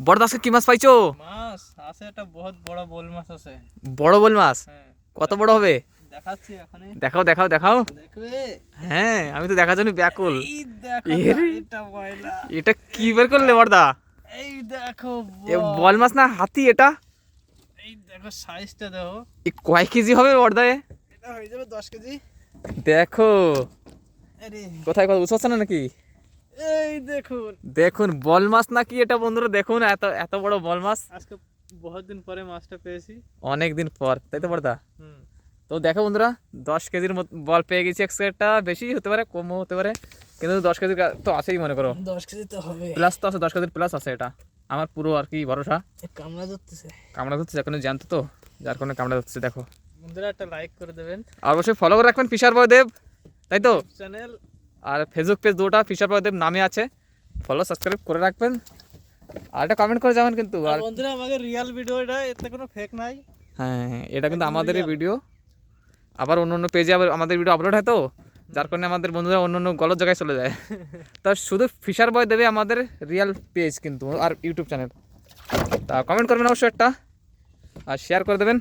বড় দাসকে কি মাছ পাইছো? মাছ আছে একটা বহুত বড় বোল মাছ আছে। বড় বল মাছ? হ্যাঁ। কত বড় হবে? দেখাচ্ছি এখনই। দেখাও দেখাও দেখাও। হ্যাঁ আমি তো দেখার জন্য ব্যাকুল। এটা কি বের করলে বড়দা? এই দেখো বল। মাছ না হাতি এটা? এই দেখো সাইজটা দেখো। এ কয় কেজি হবে বড়দা? এটা হয়ে যাবে দশ কেজি। দেখো। আরে। কোথায় কথা বুঝতে পারছ না নাকি? এই দেখুন। দেখুন বল মাছ নাকি এটা বন্ধুরা? দেখুন এত এত বড় বল মাছ। আজকে বহুত দিন পরে মাছটা পেয়েছি। অনেক দিন পর তাই তো বড়দা? তো দেখো বন্ধুরা দশ কেজির মতো বল পেয়ে গেছি একটা বেশি হতে পারে কমও হতে পারে কিন্তু দশ কেজির তো আছেই মনে করো। দশ কেজি তো হবে। প্লাস তো আছে দশ কেজির প্লাস আছে এটা। আমার পুরো আর কি ভরসা। কামড়া ধরতেছে। কামড়া ধরছে এখন জানতো তো যার কারণে কামড়া ধরছে দেখো। বন্ধুরা একটা লাইক করে দেবেন। আর অবশ্যই ফলো করে রাখবেন ফিশার বয়দেব তাই তো? চ্যানেল আর ফেসবুক পেজ দুটা ফিশার বয়দেব নামে আছে। ফলো সাবস্ক্রাইব করে রাখবেন। আর একটা কমেন্ট করে যাবেন কিন্তু। আর বন্ধুরা আমাকে রিয়েল ভিডিও এটা এতে কোনো ফেক নাই। হ্যাঁ হ্যাঁ, এটা কিন্তু আমাদেরই ভিডিও আবার অন্য অন্য পেজে আবার আমাদের ভিডিও আপলোড হয় তো। যার কারণে আমাদের বন্ধুরা অন্য অন্য গলত জায়গায় চলে যায়। তা শুধু ফিশার বয় দেবে আমাদের রিয়েল পেজ কিন্তু আর ইউটিউব চ্যানেল তা কমেন্ট করবেন অবশ্যই একটা। আর শেয়ার করে দেবেন।